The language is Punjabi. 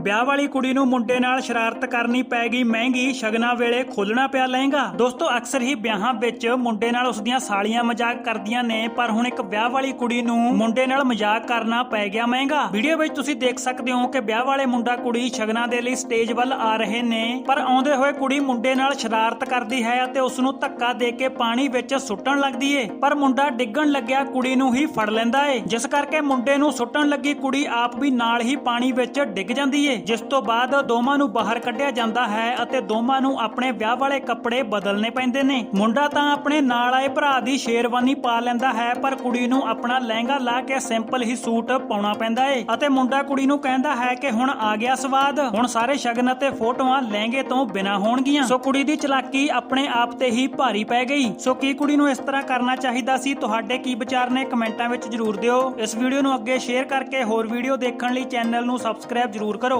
ਵਿਆਹ ਵਾਲੀ ਕੁੜੀ ਨੂੰ ਮੁੰਡੇ ਨਾਲ ਸ਼ਰਾਰਤ ਕਰਨੀ ਪੈ ਗਈ ਮਹਿੰਗੀ, ਸ਼ਗਨਾਂ ਵੇਲੇ ਖੋਲਣਾ ਪਿਆ ਲਹਿੰਗਾ। ਦੋਸਤੋ, ਅਕਸਰ ਹੀ ਵਿਆਹਾਂ ਵਿੱਚ ਮੁੰਡੇ ਨਾਲ ਉਸ ਦੀਆਂ ਸਾਲੀਆਂ ਮਜ਼ਾਕ ਕਰਦੀਆਂ ਨੇ, ਪਰ ਹੁਣ ਇੱਕ ਵਿਆਹ ਵਾਲੀ ਕੁੜੀ ਨੂੰ ਮੁੰਡੇ ਨਾਲ ਮਜ਼ਾਕ ਕਰਨਾ ਪੈ ਗਿਆ ਮਹਿੰਗਾ। ਵੀਡੀਓ ਵਿੱਚ ਤੁਸੀਂ ਦੇਖ ਸਕਦੇ ਹੋ ਕਿ ਵਿਆਹ ਵਾਲੇ ਮੁੰਡਾ ਕੁੜੀ ਸ਼ਗਨਾਂ ਦੇ ਲਈ ਸਟੇਜ ਵੱਲ ਆ ਰਹੇ ਨੇ, ਪਰ ਆਉਂਦੇ ਹੋਏ ਕੁੜੀ ਮੁੰਡੇ ਨਾਲ ਸ਼ਰਾਰਤ ਕਰਦੀ ਹੈ ਅਤੇ ਉਸ ਨੂੰ ਧੱਕਾ ਦੇ ਕੇ ਪਾਣੀ ਵਿੱਚ ਸੁੱਟਣ ਲੱਗਦੀ ਏ। ਪਰ ਮੁੰਡਾ ਡਿੱਗਣ ਲੱਗਿਆ, ਕੁੜੀ ਨੂੰ ਹੀ ਫੜ ਲੈਂਦਾ ਏ, ਜਿਸ ਕਰਕੇ ਮੁੰਡੇ ਨੂੰ ਸੁੱਟਣ ਲੱਗੀ ਕੁੜੀ ਆਪ ਵੀ ਨਾਲ ਹੀ ਪਾਣੀ ਵਿੱਚ ਡਿੱਗ ਜਾਂਦੀ ਏ। ਜਿਸ ਤੋਂ ਬਾਅਦ ਦੋਵਾਂ ਨੂੰ ਬਾਹਰ ਕੱਢਿਆ ਜਾਂਦਾ ਹੈ ਅਤੇ ਦੋਵਾਂ ਨੂੰ ਆਪਣੇ ਵਿਆਹ ਵਾਲੇ ਕੱਪੜੇ ਬਦਲਨੇ ਪੈਂਦੇ ਨੇ। ਮੁੰਡਾ ਤਾਂ ਆਪਣੇ ਨਾਲ ਆਏ ਭਰਾ ਦੀ ਸ਼ੇਰਵਾਨੀ ਪਾ ਲੈਂਦਾ ਹੈ, ਪਰ ਕੁੜੀ ਨੂੰ ਆਪਣਾ ਲਹਿੰਗਾ ਲਾ ਕੇ ਸਿੰਪਲ ਹੀ ਸੂਟ ਪਾਉਣਾ ਪੈਂਦਾ ਏ। ਅਤੇ ਮੁੰਡਾ ਕੁੜੀ ਨੂੰ ਕਹਿੰਦਾ ਹੈ ਕਿ ਹੁਣ ਆ ਗਿਆ ਸਵਾਦ। ਹੁਣ ਸਾਰੇ ਸ਼ਗਨ ਅਤੇ ਫੋਟੋਆਂ ਲਹਿੰਗੇ ਤੋਂ ਬਿਨਾ ਹੋਣਗੀਆਂ। ਸੋ ਕੁੜੀ ਦੀ ਚਲਾਕੀ ਆਪਣੇ ਆਪ ਤੇ ਹੀ ਭਾਰੀ ਪੈ ਗਈ। ਸੋ ਕੀ ਕੁੜੀ ਨੂੰ ਇਸ ਤਰ੍ਹਾਂ ਕਰਨਾ ਚਾਹੀਦਾ ਸੀ? ਤੁਹਾਡੇ ਕੀ ਵਿਚਾਰ ਨੇ? ਕਮੈਂਟਾਂ ਵਿੱਚ ਜਰੂਰ ਦਿਓ। ਇਸ ਵੀਡੀਓ ਨੂੰ ਅੱਗੇ ਸ਼ੇਅਰ ਕਰਕੇ ਹੋਰ ਵੀਡੀਓ ਦੇਖਣ ਲਈ ਚੈਨਲ ਨੂੰ ਸਬਸਕ੍ਰਾਈਬ ਜਰੂਰ ਕਰੋ।